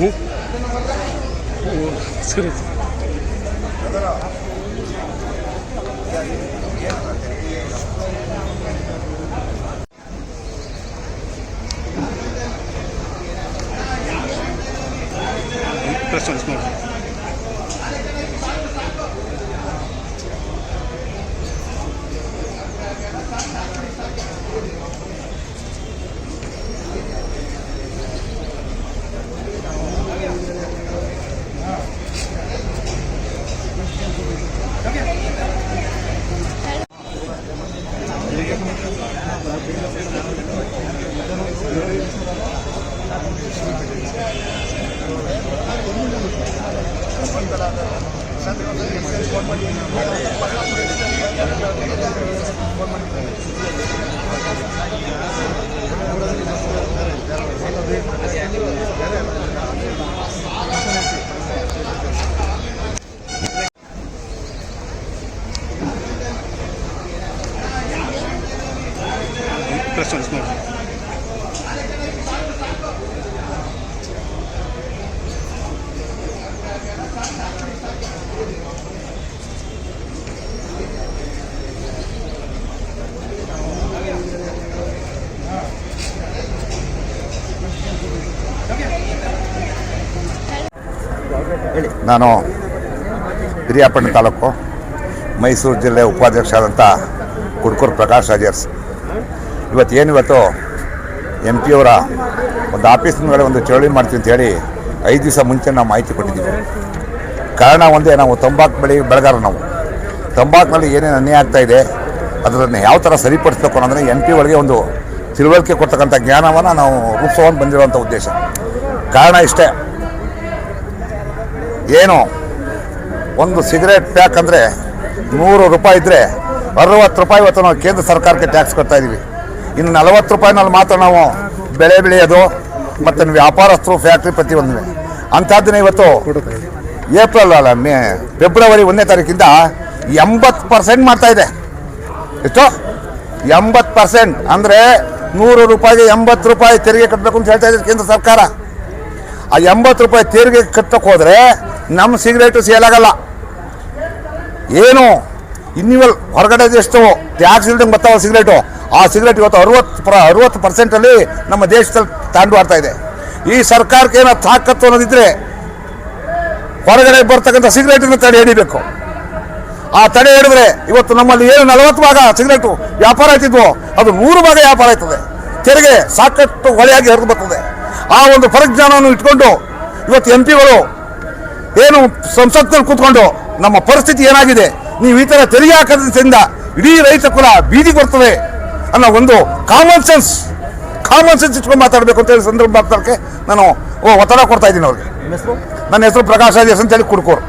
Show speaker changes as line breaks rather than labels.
오? 오, 쓰러져. Presta mais uma Pressione, signore. Né? ನೋಡಿ
ನಾನು ಹಿರಿಯಾಪಣ್ಣ ತಾಲೂಕು ಮೈಸೂರು ಜಿಲ್ಲೆ ಉಪಾಧ್ಯಕ್ಷ ಆದಂಥ ಕುಡ್ಕೂರು ಪ್ರಕಾಶ್ ರಾಜರ್ಸ್ ಏನು ಇವತ್ತು ಎಂ ಪಿ ಅವರ ಒಂದು ಆಫೀಸ್ ಮೇಲೆ ಒಂದು ಚಳವಳಿ ಮಾಡ್ತೀವಿ ಅಂತ ಹೇಳಿ ಐದು ದಿವಸ ಮುಂಚೆ ನಾವು ಮಾಹಿತಿ ಕೊಟ್ಟಿದ್ದೀವಿ. ಕಾರಣ ಒಂದೇ, ನಾವು ತಂಬಾಕು ಬೆಳೆ ಬೆಳಗಾರ ನಾವು. ತಂಬಾಕಿನಲ್ಲಿ ಏನೇನು ಅನ್ಯಾಯ ಆಗ್ತಾ ಇದೆ ಅದರನ್ನು ಯಾವ ಥರ ಸರಿಪಡಿಸ್ಬೇಕು ಅನ್ನೋದನ್ನು ಎಂ ಪಿ ಒಳಗೆ ಒಂದು ತಿಳುವಳಿಕೆ ಕೊಡ್ತಕ್ಕಂಥ ಜ್ಞಾನವನ್ನು ನಾವು ರೂಪಿಸ್ಕೊಂಡು ಬಂದಿರುವಂಥ ಉದ್ದೇಶ. ಕಾರಣ ಇಷ್ಟೇ ಏನು ಒಂದು ಸಿಗರೇಟ್ ಪ್ಯಾಕ್ ಅಂದರೆ ನೂರು ರೂಪಾಯಿ ಇದ್ದರೆ ಅರವತ್ತು ರೂಪಾಯಿ ಇವತ್ತು ನಾವು ಕೇಂದ್ರ ಸರ್ಕಾರಕ್ಕೆ ಟ್ಯಾಕ್ಸ್ ಕೊಡ್ತಾ ಇದ್ದೀವಿ ಇನ್ನು ನಲವತ್ತು ರೂಪಾಯಿನಲ್ಲಿ ಮಾತ್ರ ನಾವು ಬೆಳೆ ಬೆಳೆಯೋದು ಮತ್ತು ವ್ಯಾಪಾರಸ್ಥರು ಫ್ಯಾಕ್ಟ್ರಿ ಪ್ರತಿಯೊಂದು. ಅಂಥದ್ದನ್ನ ಇವತ್ತು ಏಪ್ರಿಲ್ ಅಲ್ಲ, ಮೇ, ಫೆಬ್ರವರಿ ಒಂದನೇ ತಾರೀಕಿಂದ ಎಂಬತ್ತು ಪರ್ಸೆಂಟ್ ಮಾಡ್ತಾಯಿದೆ ಎಷ್ಟು? ಎಂಬತ್ತು ಪರ್ಸೆಂಟ್ ಅಂದರೆ ನೂರು ರೂಪಾಯಿಗೆ ಎಂಬತ್ತು ರೂಪಾಯಿ ತೆರಿಗೆ ಕಟ್ಟಬೇಕು ಅಂತ ಹೇಳ್ತಾ ಇದೆ ಕೇಂದ್ರ ಸರ್ಕಾರ. ಆ ಎಂಬತ್ತು ರೂಪಾಯಿ ತೆರಿಗೆ ಕಟ್ಟಕ್ಕೆ ಹೋದರೆ ನಮ್ಮ ಸಿಗರೇಟು ಸೇಲ್ ಆಗಲ್ಲ ಏನು? ಇನ್ನಿವಲ್ ಹೊರಗಡೆ ಎಷ್ಟು? ಟ್ಯಾಕ್ಸ್ ಇಲ್ದಂಗೆ ಬರ್ತಾವ ಸಿಗರೇಟು. ಆ ಸಿಗರೇಟ್ ಇವತ್ತು ಅರವತ್ತು ಪ್ರ, ಅರವತ್ತು ಪರ್ಸೆಂಟಲ್ಲಿ ನಮ್ಮ ದೇಶದಲ್ಲಿ ತಾಂಡು ಆಡ್ತಾ ಇದೆ. ಈ ಸರ್ಕಾರಕ್ಕೆ ಏನೋ ತಾಕತ್ತು ಅನ್ನೋದಿದ್ರೆ ಹೊರಗಡೆ ಬರ್ತಕ್ಕಂಥ ಸಿಗರೇಟನ್ನು ತಡೆ ಹಿಡಿಬೇಕು. ಆ ತಡೆ ಹಿಡಿದ್ರೆ ಇವತ್ತು ನಮ್ಮಲ್ಲಿ ಏನು ನಲವತ್ತು ಭಾಗ ಸಿಗರೇಟು ವ್ಯಾಪಾರ ಆಯ್ತಿದ್ವು, ಅದು ನೂರು ಭಾಗ ವ್ಯಾಪಾರ ಆಯ್ತದೆ. ತೆರಿಗೆ ಸಾಕಷ್ಟು ಹೊಳೆಯಾಗಿ ಹರಿದು ಬರ್ತದೆ. ಆ ಒಂದು ಪರಜ್ಞಾನವನ್ನು ಇಟ್ಕೊಂಡು ಇವತ್ತು ಎಂ ಪಿಗಳು ಏನು ಸಂಸತ್ನಲ್ಲಿ ಕೂತ್ಕೊಂಡು ನಮ್ಮ ಪರಿಸ್ಥಿತಿ ಏನಾಗಿದೆ? ನೀವು ಈ ಥರ ತೆರಿಗೆ ಹಾಕೋದ್ರಿಂದ ಇಡೀ ರೈತ ಕುಲ ಬೀದಿ ಬರ್ತದೆ ಅನ್ನೋ ಒಂದು ಕಾಮನ್ ಸೆನ್ಸ್ ಕಾಮನ್ ಸೆನ್ಸ್ ಇಟ್ಕೊಂಡು ಮಾತಾಡಬೇಕು ಅಂತ ಹೇಳಿ ಸಂದರ್ಭ ಮಾತಾಡೋಕ್ಕೆ ನಾನು ಒತ್ತಡ ಕೊಡ್ತಾ ಇದ್ದೀನಿ ಅವ್ರಿಗೆ. ನನ್ನ ಹೆಸರು ಪ್ರಕಾಶ್ ಅಂತ ಅಂತೇಳಿ ಕುಡ್ಕೋರು.